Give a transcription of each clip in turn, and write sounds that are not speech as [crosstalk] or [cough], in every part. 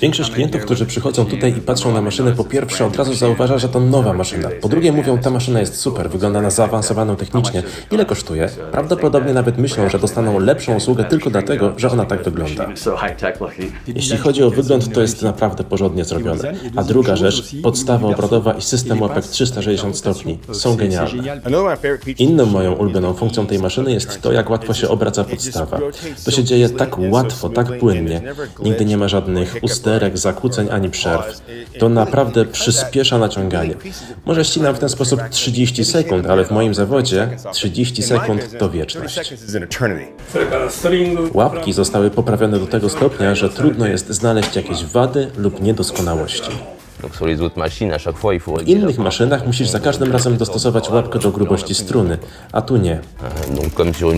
Większość klientów, którzy przychodzą tutaj i patrzą na maszynę, po pierwsze od razu zauważa, że to nowa maszyna. Po drugie mówią, ta maszyna jest super, wygląda na zaawansowaną technicznie. Ile kosztuje? Prawdopodobnie nawet myślą, że dostaną [laughs] lepszą usługę tylko dlatego, że ona tak wygląda. Jeśli chodzi o wygląd, to jest naprawdę porządnie zrobione. A druga rzecz, podstawa obrotowa i system łapek 360 stopni są genialne. Inną moją ulubioną funkcją tej maszyny jest to, jak łatwo się obraca podstawa. To się dzieje tak łatwo, tak płynnie. Nigdy nie ma żadnych usterek, zakłóceń ani przerw. To naprawdę przyspiesza naciąganie. Może ścinam w ten sposób 30 sekund, ale w moim zawodzie 30 sekund to wieczność. Łapki zostały poprawione do tego stopnia, że trudno jest znaleźć jakieś wady lub niedoskonałości. W innych maszynach musisz za każdym razem dostosować łapkę do grubości struny, a tu nie.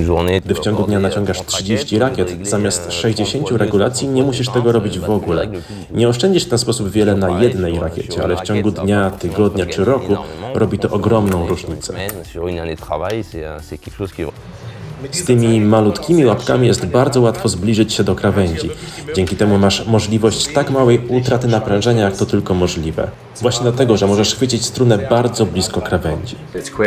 Journée, Gdy w ciągu dnia naciągasz 30 rakiet, zamiast 60 regulacji nie musisz tego robić w ogóle. Nie oszczędzisz w ten sposób wiele na jednej rakiecie, ale w ciągu dnia, tygodnia czy roku robi to ogromną różnicę. Z tymi malutkimi łapkami jest bardzo łatwo zbliżyć się do krawędzi. Dzięki temu masz możliwość tak małej utraty naprężenia, jak to tylko możliwe. Właśnie dlatego, że możesz chwycić strunę bardzo blisko krawędzi.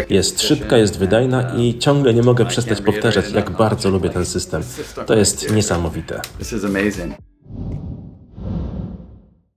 Jest szybka, jest wydajna i ciągle nie mogę przestać powtarzać, jak bardzo lubię ten system. To jest niesamowite.